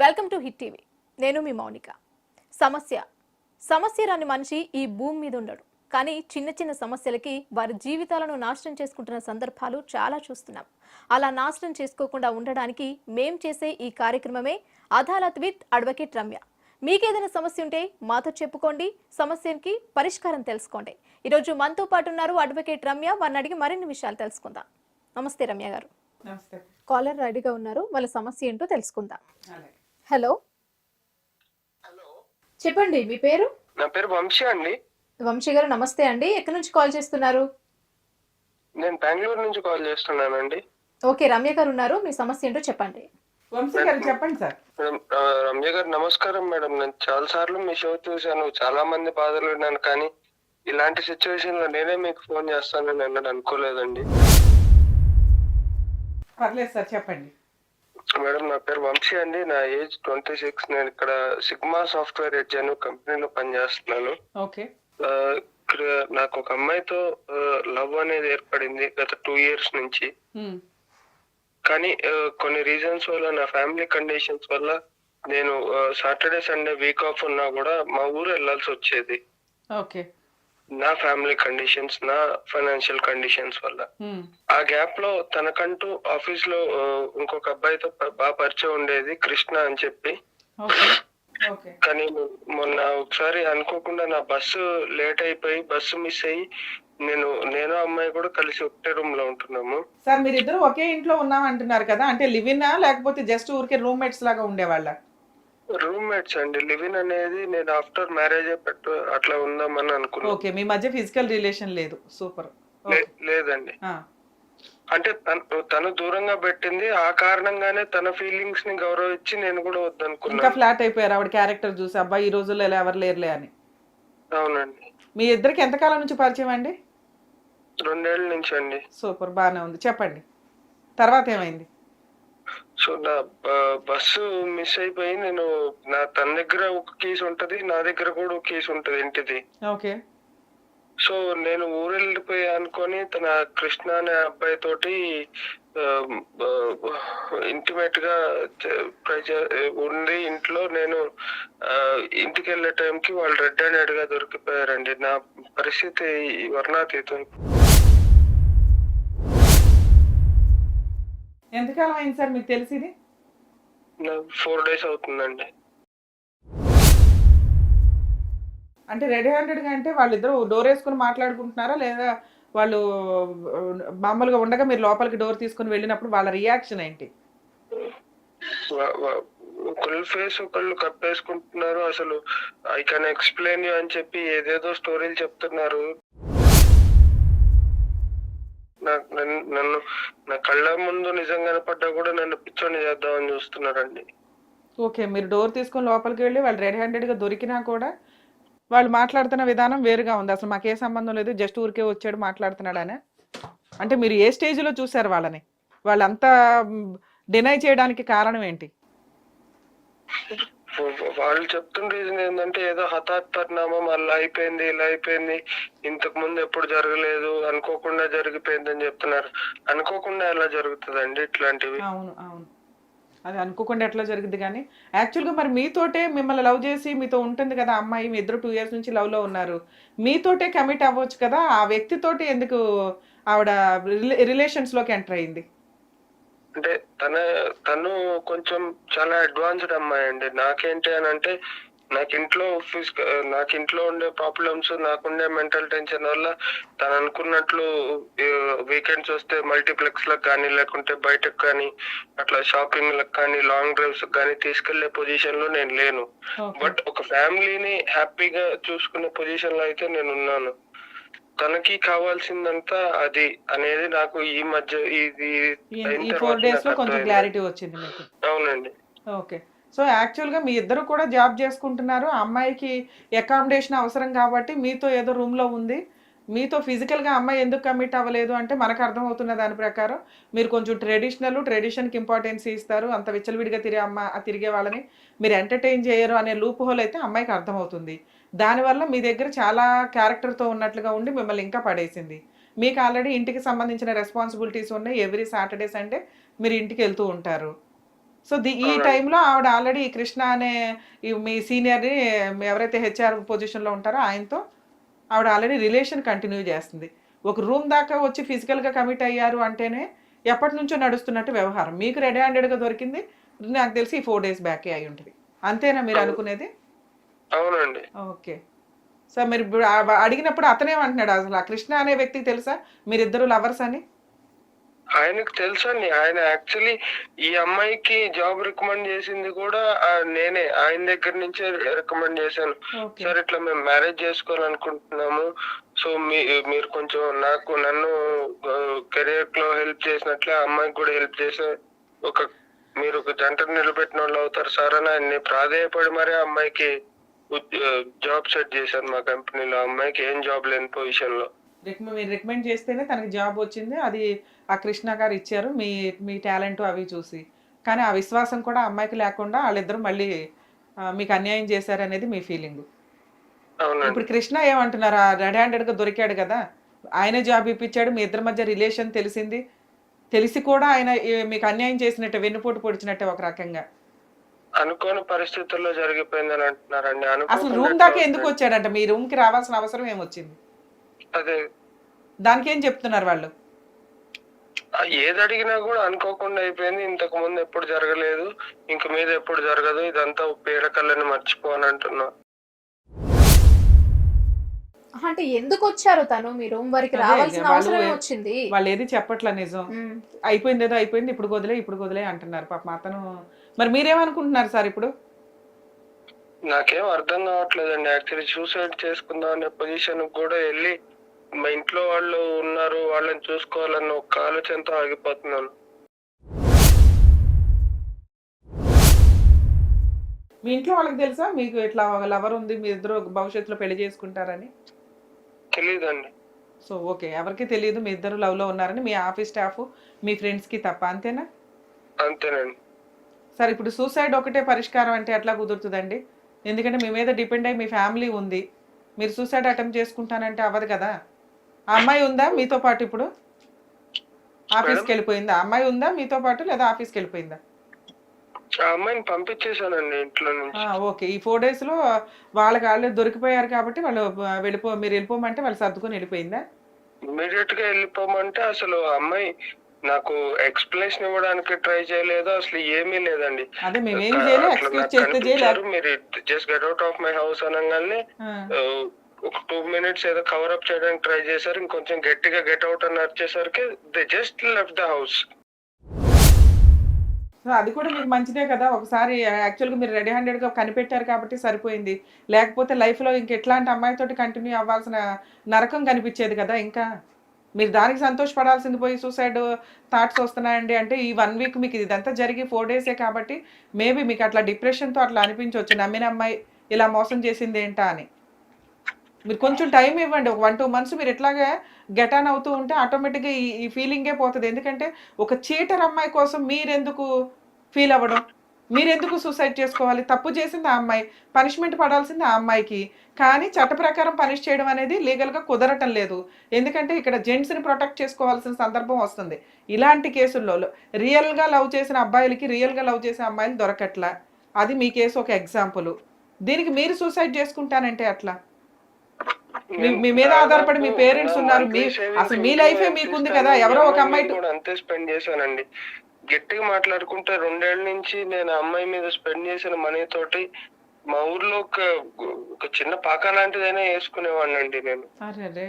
Welcome to hit TV. నేను మీ మౌనిక. సమస్య. సమస్య రాని మనిషి ఈ భూమి మీద ఉండడు. కానీ చిన్న చిన్న సమస్యలకి వారి జీవితాలను నాశనం చేసుకుంటున్న సందర్భాలు చాలా చూస్తున్నాం. అలా నాశనం చేసుకోకుండా ఉండడానికి మేం చేసే ఈ కార్యక్రమమే అదాలత్ విత్ అడ్వకేట్ రమ్య. మీకేదైనా సమస్య ఉంటే మాతో చెప్పుకోండి. సమస్యకి పరిష్కారం తెలుసుకోండి. ఈరోజు మనతో పాటు ఉన్నారు అడ్వకేట్ రమ్య. వారిని అడిగి మరిన్ని విషయాలు తెలుసుకుందాం. నమస్తే రమ్య గారు. కాలర్ రెడీగా ఉన్నారు. వాళ్ళ సమస్య ఏంటో తెలుసుకుందాం. హలో. హలో. చెప్పండి మీ పేరు? నా పేరు వంశీ అండి. వంశీ గారు నమస్తే అండి. ఎక్కడి నుంచి కాల్ చేస్తున్నారు? నేను బెంగళూరు నుంచి కాల్ చేస్తున్నానండి. ఓకే రమ్య గారు ఉన్నారు. మీ సమస్య ఏంటో చెప్పండి. వంశీ గారు చెప్పండి సార్. రమ్య గారు నమస్కారం మేడం. నేను చాలా సార్లు మీ షో చూశాను. చాలా మంది బాధలు విన్నాను కానీ ఇలాంటి సిచ్యువేషన్లో నేనే మీకు ఫోన్ చేస్తానని అన్నది అనుకోలేదండి. పర్లేదు సార్ చెప్పండి. మేడం నా పేరు వంశీ అండి. నా ఏజ్ ట్వంటీ సిక్స్. నేను ఇక్కడ సిగ్మా సాఫ్ట్వేర్ ఎడ్జ్ అనే కంపెనీలో పనిచేస్తున్నాను. ఓకే. నాకు ఒక అమ్మాయితో లవ్ అనేది ఏర్పడింది గత టూ ఇయర్స్ నుంచి. కానీ కొన్ని రీజన్స్ వల్ల నా ఫ్యామిలీ కండిషన్స్ వల్ల నేను సాటర్డే సండే వీక్ ఆఫ్ ఉన్నా కూడా మా ఊరు వెళ్ళాల్సి వచ్చేది. ఓకే. నా ఫ్యామిలీ కండిషన్స్ నా ఫైనాన్షియల్ కండిషన్స్ వల్ల. ఉమ్, ఆ గ్యాప్లో తనకంటూ ఆఫీస్లో ఇంకొక అబ్బాయితో బాగా పరిచయం ఉండేది కృష్ణ అని చెప్పి. కానీ మొన్న ఒకసారి అనుకోకుండా నా బస్సు లేట్ అయిపోయి బస్సు మిస్ అయ్యి నేను నేను అమ్మాయి కూడా కలిసి ఒకటే రూమ్లో ఉంటున్నాము. సార్ మీరిద్దరు ఒకే ఇంట్లో ఉన్నాం అంటున్నారు కదా అంటే లివినా లేకపోతే జస్ట్ ఊరికే రూమ్మేట్స్ లాగా ఉండేవాళ్ళ? రూమ్మేట్స్ అండి. లివిన్ అనేది నేను ఆఫ్టర్ మ్యారేజ్ పెట్టు అట్లా ఉందామని అనుకున్నాను ఓకే మీ మధ్య ఫిజికల్ రిలేషన్ లేదు. సూపర్. లేదండి. అంటే తను దూరంగా పెట్టింది. ఆ కారణంగానే తన ఫీలింగ్స్ని గౌరవించి నేను కూడా ఇంకా వద్దనుకున్నాను ఫ్లాట్ అయిపోయారు. ఆవిడ క్యారెక్టర్ చూసి అబ్బాయి ఈ రోజుల్లో ఇలా ఎవరు లేరులే అని. అవునండి. మీ ఇద్దరికి ఎంతకాలం నుంచి పరిచయం అండి? రెండేళ్ళ నుంచి అండి. సూపర్ బాగానే ఉంది. చెప్పండి. తర్వాత ఏమైంది? సో నా బస్సు మిస్ అయిపోయి నేను నా తన దగ్గర ఒక కీస్ ఉంటది నా దగ్గర కూడా ఒక కీస్ ఉంటది ఇంటిది. ఓకే. సో నేను ఊరు వెళ్ళిపోయి అనుకొని తన కృష్ణ అనే అబ్బాయి తోటి ఇంటిమేట్గా ఉండి ఇంట్లో నేను ఇంటికి వెళ్ళే టైంకి వాళ్ళు రెడ్ హ్యాండెడ్గా దొరికిపోయారండి. నా పరిస్థితి వర్ణాతీతం. ఎంతకాలం అయింది సార్ మీకు తెలిసింది? ఫోర్ డేస్ అవుతుందండి. అంటే రెడీ హ్యాండెడ్గా అంటే వాళ్ళిద్దరు డోర్ వేసుకుని మాట్లాడుకుంటున్నారా? లేదా వాళ్ళు మామూలుగా ఉండగా మీరు లోపలికి డోర్ తీసుకుని వెళ్ళినప్పుడు వాళ్ళ రియాక్షన్ ఏంటి? ఒకళ్ళు ఫేస్ ఒకళ్ళు కప్పేసుకుంటున్నారు అసలు ఐ కెన్ ఎక్స్ప్లెయిన్ యూ అని చెప్పి ఏదేదో స్టోరీలు చెప్తున్నారు. నన్ను- నా కళ్ళ ముందు నిజం కనపడ్డా కూడా నన్ను పిచ్చోని చేద్దామని చూస్తున్నారండి. ఓకే మీరు డోర్ తీసుకొని లోపలికి వెళ్ళి వాళ్ళు రెడీ హ్యాండెడ్గా దొరికినా కూడా వాళ్ళు మాట్లాడుతున్న విధానం వేరుగా ఉంది. అసలు మాకే సంబంధం లేదు జస్ట్ ఊరికే వచ్చాడు మాట్లాడుతున్నాడనే. అంటే మీరు ఏ స్టేజ్లో చూశారు వాళ్ళని? వాళ్ళంతా డినై చేయడానికి కారణం ఏంటి? వాళ్ళు చెప్తున్న రీజన్ ఏంటంటే ఏదో హఠాత్ పరిణామం అలా అయిపోయింది ఇలా అయిపోయింది ఇంతకు ముందు ఎప్పుడు జరగలేదు అనుకోకుండా జరిగిపోయింది అని చెప్తున్నారు. అనుకోకుండా ఎలా జరుగుతుందండి ఇట్లాంటివి? అవును అవును. అది అనుకోకుండా ఎట్లా జరిగింది కానీ యాక్చువల్గా మరి మీతోటే మిమ్మల్ని లవ్ చేసి మీతో ఉంటుంది కదా అమ్మాయి మీ ఇద్దరు టూ ఇయర్స్ నుంచి లవ్లో ఉన్నారు. మీతోటే కమిట్ అవ్వచ్చు కదా ఆ వ్యక్తితోటి ఎందుకు ఆవిడ రిలేషన్స్లోకి ఎంటర్ అయింది? అంటే తన తను కొంచెం చాలా అడ్వాన్స్డ్ అమ్మాయి అండి. నాకేంటి అని అంటే నాకు ఇంట్లో నాకు ఇంట్లో ఉండే ప్రాబ్లమ్స్ నాకుండే మెంటల్ టెన్షన్ వల్ల తను అనుకున్నట్లు వీకెండ్స్ వస్తే మల్టీప్లెక్స్లకు కానీ లేకుంటే బయటకు కానీ అట్లా షాపింగ్లకు కానీ లాంగ్ డ్రైవ్స్ కానీ తీసుకెళ్ళే పొజిషన్లో నేను లేను. బట్ ఒక ఫ్యామిలీని హ్యాపీగా చూసుకునే పొజిషన్లో అయితే నేను ఉన్నాను తనకి కావాల్సిందంతా అది అనేది నాకు ఈ మధ్య ఇది ఈ- ఫోర్ డేస్లో కొంచెం. క్లారిటీ వచ్చింది మీకు. అవునండి. ఓకే. సో యాక్చువల్గా మీ ఇద్దరు కూడా జాబ్ చేసుకుంటున్నారు. అమ్మాయికి అకామిడేషన్ అవసరం కాబట్టి మీతో ఏదో రూమ్లో ఉంది. మీతో ఫిజికల్గా అమ్మాయి ఎందుకు కమిట్ అవ్వలేదు అంటే మనకు అర్థమవుతున్న దాని ప్రకారం మీరు కొంచెం ట్రెడిషనల్ ట్రెడిషన్కి ఇంపార్టెన్స్ ఇస్తారు. అంత విచ్చలవిడిగా తిరిగే అమ్మ తిరిగే వాళ్ళని మీరు ఎంటర్టైన్ చేయరు అనే లూప్ హోల్ అయితే అమ్మాయికి అర్థమవుతుంది. దానివల్ల మీ దగ్గర చాలా క్యారెక్టర్తో ఉన్నట్లుగా ఉండి మిమ్మల్ని ఇంకా పడేసింది. మీకు ఆల్రెడీ ఇంటికి సంబంధించిన రెస్పాన్సిబిలిటీస్ ఉన్నాయి. ఎవ్రీ సాటర్డే సండే మీరు ఇంటికి వెళ్తూ ఉంటారు. సో ది ఈ. టైంలో ఆవిడ ఆల్రెడీ కృష్ణ అనే మీ సీనియర్ని ఎవరైతే హెచ్ఆర్ పొజిషన్లో ఉంటారో ఆయనతో ఆవిడ ఆల్రెడీ రిలేషన్ కంటిన్యూ చేస్తుంది. ఒక రూమ్ దాకా వచ్చి ఫిజికల్గా కమిట్ అయ్యారు అంటేనే ఎప్పటి నుంచో నడుస్తున్నట్టు వ్యవహారం. మీకు రెడీ హ్యాండెడ్గా దొరికింది. నాకు తెలిసి ఈ ఫోర్ డేస్ బ్యాకే అయి ఉంటుంది. అంతేనా మీరు అనుకునేది? అవునండి. ఓకే. సో మీరు అడిగినప్పుడు అతనేమంటున్నాడు అసలు. ఆ కృష్ణ అనే వ్యక్తికి తెలుసా? మీరిద్దరు లవర్స్ అని? ఆయనకు తెలుసండి. ఆయన యాక్చువల్లీ ఈ అమ్మాయికి జాబ్ రికమెండ్ చేసింది కూడా నేనే. ఆయన దగ్గర నుంచే రికమెండ్ చేశాను. సార్ ఇట్లా మేము మ్యారేజ్ చేసుకోవాలనుకుంటున్నాము సో మీ మీరు కొంచెం నాకు నన్ను కెరియర్లో హెల్ప్ చేసినట్లే అమ్మాయికి కూడా హెల్ప్ చేసే ఒక మీరు ఒక జంటను నిలబెట్టిన వాళ్ళు అవుతారు సార్ అని ఆయన్ని ప్రాధేయపడి మరీ అమ్మాయికి జాబ్ సెట్ చేశాను మా కంపెనీలో అమ్మాయికి ఏం జాబ్ లేని పొజిషన్లో. మీరు రికమెండ్ చేస్తేనే తనకి జాబ్ వచ్చింది. అది ఆ కృష్ణ గారు ఇచ్చారు. మీ మీ టాలెంట్ అవి చూసి. కానీ ఆ విశ్వాసం కూడా అమ్మాయికి లేకుండా వాళ్ళిద్దరూ మళ్ళీ మీకు అన్యాయం చేశారు అనేది మీ ఫీలింగ్ ఇప్పుడు కృష్ణ ఏమంటున్నారు? ఆ రెడ్ హ్యాండెడ్గా దొరికాడు కదా. ఆయనే జాబ్ ఇప్పించాడు. మీ ఇద్దరి మధ్య రిలేషన్ తెలిసింది. తెలిసి కూడా ఆయన మీకు అన్యాయం చేసినట్టే వెన్నుపోటు పొడిచినట్టే ఒక రకంగా. అనుకోని పరిస్థితుల్లో జరిగిపోయిందని అంటున్నారండి. అసలు రూమ్ దాకా ఎందుకు? వచ్చాడంట? మీ రూమ్కి రావాల్సిన అవసరం ఏమొచ్చింది? అదే. దానికి ఏం చెప్తున్నారు వాళ్ళు? ఏది అడిగినా కూడా అనుకోకుండా అయిపోయింది. ఇంతకు ముందు ఎప్పుడు జరగలేదు. ఇంక మీద ఎప్పుడు జరగదు. ఇదంతా పీడకల్లని మర్చిపో అని అంటున్నా. అంటే ఎందుకు వచ్చారు తను? మీ రూమ్ వరకు రావాల్సిన వాళ్ళు అవసరం వచ్చింది వాళ్ళు ఏది చెప్పట్లే నిజం. అయిపోయింది ఏదో అయిపోయింది. ఇప్పుడు వదిలే ఇప్పుడు వదిలే అంటున్నారు. పాప అతను మరి మీరేమనుకుంటున్నారు సార్ ఇప్పుడు? నాకేం అర్థం కావట్లేదండి. యాక్చువల్లీ సూసైడ్ చేసుకుందాం అనే పొజిషన్ కూడా వెళ్ళి మా ఇంట్లో వాళ్ళు ఉన్నారు వాళ్ళని చూసుకోవాలన్న ఒక ఆలోచనతో ఆగిపోతున్నాను. మీ ఇంట్లో వాళ్ళకి తెలుసా? మీకు ఇట్లా లవర్ ఉంది మీ ఇద్దరు భవిష్యత్తులో పెళ్ళి చేసుకుంటారని. తెలియదండి సో ఓకే. ఎవరికి తెలియదు మీ ఇద్దరు లవ్లో ఉన్నారని మీ ఆఫీస్ స్టాఫ్ మీ ఫ్రెండ్స్కి తప్ప అంతేనా? అంతేనండి. సార్ ఇప్పుడు సూసైడ్ ఒకటే పరిష్కారం అంటే ఎట్లా కుదురుతుందండి? ఎందుకంటే మీ మీద డిపెండ్ అయ్యి మీ ఫ్యామిలీ ఉంది. మీరు సూసైడ్ అటెంప్ట్ చేసుకుంటానంటే అవ్వదు కదా? ఆ అమ్మాయి ఉందా మీతో పాటు ఇప్పుడు? ఆఫీస్కి వెళ్ళిపోయిందా అమ్మాయి ఉందా మీతో పాటు లేదా ఆఫీస్కి వెళ్ళిపోయిందా ఆ అమ్మాయిని పంపించేశానండి ఇంట్లో నుంచి. ఆ, ఓకే. ఈ ఫోర్ డేస్లో వాళ్ళకి వాళ్ళే దొరికిపోయారు కాబట్టి వాళ్ళు వెళ్ళిపో మీరు వెళ్ళిపోమంటే వాళ్ళు సర్దుకొని వెళ్ళిపోయిందా? ఇమీడియట్గా వెళ్ళిపోమంటే అసలు అమ్మాయి నాకు ఎక్స్ప్లెనేషన్ ఇవ్వడానికి ట్రై చేయలేదు అసలు ఏమీ లేదండి. అదే మేము ఏం ఎక్స్క్యూజ్ చేస్తే చేయలేదు మీరు just get out of my house అనగానే ఒక టూ మినిట్స్ ఏదో కవర్ అప్ చేయడానికి ట్రై చేశారు. ఇంకొంచెం గట్టిగా గెట్ అవుట్ అని వచ్చేసరికి they just left the house so అది కూడా మీకు మంచిదే కదా. ఒకసారి యాక్చువల్గా మీరు రెడీ హ్యాండెడ్గా కనిపెట్టారు కాబట్టి సరిపోయింది. లేకపోతే లైఫ్లో ఇంక ఎట్లాంటి అమ్మాయితోటి కంటిన్యూ అవ్వాల్సిన నరకం కనిపించేది కదా ఇంకా. మీరు దానికి సంతోషపడాల్సింది పోయి సూసైడ్ థాట్స్ వస్తున్నాయండి అంటే ఈ వన్ వీక్ మీకు ఇదంతా జరిగి ఫోర్ డేసే కాబట్టి మేబీ మీకు అట్లా డిప్రెషన్తో అట్లా అనిపించవచ్చు. నమ్మిన అమ్మాయి ఇలా మోసం చేసింది ఏంటా అని. మీరు కొంచెం టైం ఇవ్వండి. ఒక వన్ టూ మంత్స్ మీరు ఎట్లాగా గెట్ ఆన్ అవుతూ ఉంటే ఆటోమేటిక్గా ఈ ఈ ఫీలింగే పోతుంది. ఎందుకంటే ఒక చీటర్ అమ్మాయి కోసం మీరెందుకు ఫీల్ అవ్వడం? మీరెందుకు సూసైడ్ చేసుకోవాలి? తప్పు చేసింది ఆ అమ్మాయి పనిష్మెంట్ పడాల్సింది ఆ అమ్మాయికి. కానీ చట్ట ప్రకారం పనిష్ చేయడం అనేది లీగల్గా కుదరటం లేదు. ఎందుకంటే ఇక్కడ జెంట్స్ని ప్రొటెక్ట్ చేసుకోవాల్సిన సందర్భం వస్తుంది. ఇలాంటి కేసుల్లో రియల్గా లవ్ చేసిన అబ్బాయిలకి రియల్గా లవ్ చేసిన అమ్మాయిలు దొరకట్లా? అది మీ కేసు ఒక ఎగ్జాంపుల్ దీనికి మీరు సూసైడ్ చేసుకుంటానంటే అట్లా? మీ- మీద ఆధారపడి మీ parents ఉన్నారు. మీ- అసలు మీ ఏ మీకుంది కదా, ఎవరో ఒక అమ్మాయి అంతే స్పెండ్ చేశానండి. గట్టిగా మాట్లాడుకుంటే రెండేళ్ళ నుంచి నేను అమ్మాయి మీద స్పెండ్ చేసిన మనీ తోటి మా ఊర్లో ఒక ఒక చిన్న పాక లాంటిదైనా వేసుకునేవాడిని అండి నేను. అరే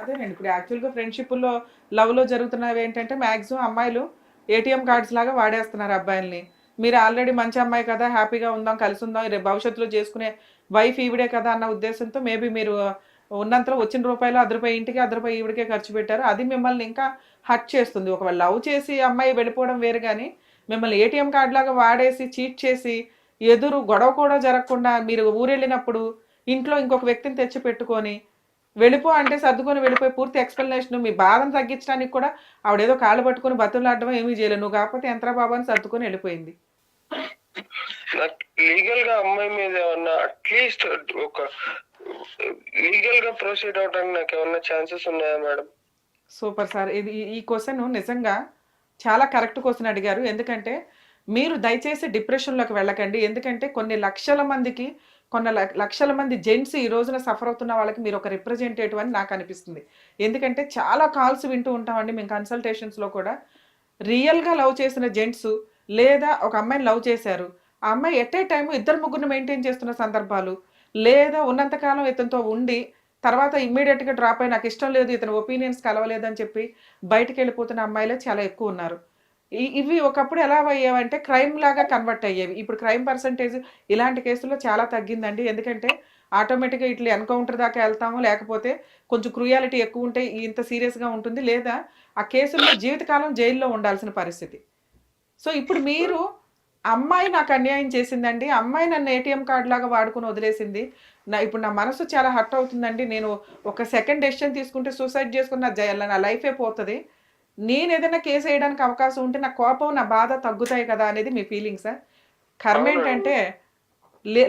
అదేనండి ఇప్పుడు యాక్చువల్గా ఫ్రెండ్షిప్లో లవ్లో జరుగుతున్నవి ఏంటంటే మ్యాక్సిమం అమ్మాయిలు ఏటీఎం కార్డ్స్ లాగా వాడేస్తున్నారు అబ్బాయిల్ని. మీరు ఆల్రెడీ మంచి అమ్మాయి కదా హ్యాపీగా ఉందాం కలిసి ఉందాం రేపు భవిష్యత్తులో చేసుకునే వైఫ్ ఈవిడే కదా అన్న ఉద్దేశంతో మేబీ మీరు ఉన్నంతలో వచ్చిన రూపాయలు అర్ధ రూపాయి ఇంటికి అర్ధ రూపాయి ఈవిడికే ఖర్చు పెట్టారు. అది మిమ్మల్ని ఇంకా హట్ చేస్తుంది. ఒకవేళ లవ్ చేసి అమ్మాయి వెళ్ళిపోవడం వేరు కానీ మిమ్మల్ని ఏటీఎం కార్డు లాగా వాడేసి చీట్ చేసి ఎదురు గొడవ కూడా జరగకుండా మీరు ఊరెళ్ళినప్పుడు ఇంట్లో ఇంకొక వ్యక్తిని తెచ్చి పెట్టుకొని వెళ్ళిపో అంటే సర్దుకొని వెళ్ళిపోయి పూర్తి ఎక్స్ప్లెనేషన్ మీ బాధను తగ్గించడానికి కూడా ఆవిడేదో కాళ్ళు పట్టుకుని బతులాడడం ఏమీ చేయలేదు. నువ్వు కాకపోతే యంత్ర బాబాని సర్దుకొని వెళ్ళిపోయింది. లీగల్గా అమ్మాయి మీద ఏమన్నా అట్లీస్ట్ ఒక లీగల్గా ప్రొసీడ్ అవడానికి నాకు ఏమన్నా ఛాన్సెస్ ఉన్నాయా మేడం సూపర్ సార్ ఇది ఈ- క్వశ్చన్ నిజంగా చాలా కరెక్ట్ క్వశ్చన్ అడిగారు. ఎందుకంటే మీరు దయచేసి డిప్రెషన్లోకి వెళ్ళకండి. ఎందుకంటే కొన్ని లక్షల మందికి కొన్ని లక్షల మంది జెంట్స్ ఈ రోజున సఫర్ అవుతున్న వాళ్ళకి మీరు ఒక రిప్రజెంటేటివ్ అని నాకు అనిపిస్తుంది. ఎందుకంటే చాలా కాల్స్ వింటూ ఉంటామండి మేము కన్సల్టేషన్స్లో కూడా. రియల్గా లవ్ చేసిన జెంట్స్ లేదా ఒక అమ్మాయిని లవ్ చేశారు. ఆ అమ్మాయి ఎట్ ఏ టైం ఇద్దరు ముగ్గురిని మెయింటైన్ చేస్తున్న సందర్భాలు లేదా ఉన్నంతకాలం ఇతనితో ఉండి తర్వాత ఇమ్మీడియట్గా డ్రాప్ అయి నాకు ఇష్టం లేదు ఇతని ఒపీనియన్స్ కలవలేదని చెప్పి బయటికి వెళ్ళిపోతున్న అమ్మాయిలే చాలా ఎక్కువ ఉన్నారు. ఇవి ఒకప్పుడు ఎలా అయ్యేవంటే క్రైమ్ లాగా కన్వర్ట్ అయ్యేవి. ఇప్పుడు క్రైమ్ పర్సంటేజ్ ఇలాంటి కేసుల్లో చాలా తగ్గిందండి. ఎందుకంటే ఆటోమేటిక్గా ఇట్లా ఎన్కౌంటర్ దాకా వెళ్తాము. లేకపోతే కొంచెం క్రూయాలిటీ ఎక్కువ ఉంటే ఇంత సీరియస్గా ఉంటుంది. లేదా ఆ కేసుల్లో జీవితకాలం జైల్లో ఉండాల్సిన పరిస్థితి. సో ఇప్పుడు మీరు అమ్మాయి నాకు అన్యాయం చేసిందండి. అమ్మాయి నన్ను ఏటీఎం కార్డు లాగా వాడుకుని వదిలేసింది. నా ఇప్పుడు నా మనసు చాలా హర్ట్ అవుతుందండి. నేను ఒక సెకండ్ డెసిషన్ తీసుకుంటే సూసైడ్ చేసుకున్న నా లైఫే పోతుంది. నేను ఏదైనా కేసు వేయడానికి అవకాశం ఉంటే నా కోపం నా బాధ తగ్గుతాయి కదా అనేది మీ ఫీలింగ్స్. కర్మ ఏంటంటే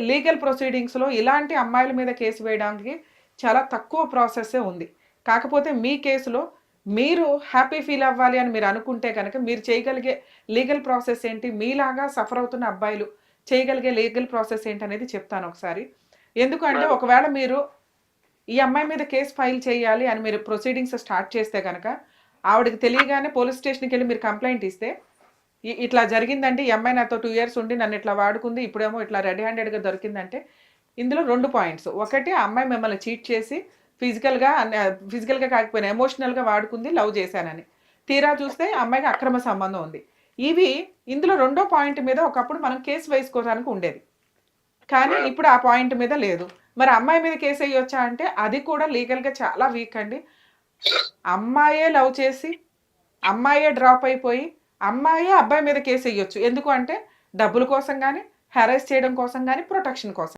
లీగల్ ప్రొసీడింగ్స్లో ఇలాంటి అమ్మాయిల మీద కేసు వేయడానికి చాలా తక్కువ ప్రాసెస్సే ఉంది. కాకపోతే మీ కేసులో మీరు హ్యాపీ ఫీల్ అవ్వాలి అని మీరు అనుకుంటే కనుక మీరు చేయగలిగే లీగల్ ప్రాసెస్ ఏంటి? మీలాగా సఫర్ అవుతున్న అబ్బాయిలు చేయగలిగే లీగల్ ప్రాసెస్ ఏంటి అనేది చెప్తాను ఒకసారి. ఎందుకంటే ఒకవేళ మీరు ఈ అమ్మాయి మీద కేసు ఫైల్ చేయాలి అని మీరు ప్రొసీడింగ్స్ స్టార్ట్ చేస్తే కనుక ఆవిడకి తెలియగానే పోలీస్ స్టేషన్కి వెళ్ళి మీరు కంప్లైంట్ ఇస్తే ఇట్లా జరిగిందండి ఈ అమ్మాయి నాతో టూ ఇయర్స్ ఉండి నన్ను ఇట్లా వాడుకుంది ఇప్పుడేమో ఇట్లా రెడీ హ్యాండెడ్గా దొరికిందంటే ఇందులో రెండు పాయింట్స్ ఒకటి ఆ అమ్మాయి మిమ్మల్ని చీట్ చేసి ఫిజికల్గా ఫిజికల్గా కాకపోయినా ఎమోషనల్గా వాడుకుంది లవ్ చేశానని. తీరా చూస్తే అమ్మాయికి అక్రమ సంబంధం ఉంది. ఇవి ఇందులో రెండో పాయింట్ మీద ఒకప్పుడు మనం కేసు వేసుకోవడానికి ఉండేది. కానీ ఇప్పుడు ఆ పాయింట్ మీద లేదు. మరి అమ్మాయి మీద కేసు వేయొచ్చా అంటే అది కూడా లీగల్గా చాలా వీక్ అండి. అమ్మాయే లవ్ చేసి అమ్మాయే డ్రాప్ అయిపోయి అమ్మాయే అబ్బాయి మీద కేసు వేయొచ్చు. ఎందుకు అంటే డబ్బుల కోసం కానీ హెరాస్ చేయడం కోసం కానీ ప్రొటెక్షన్ కోసం.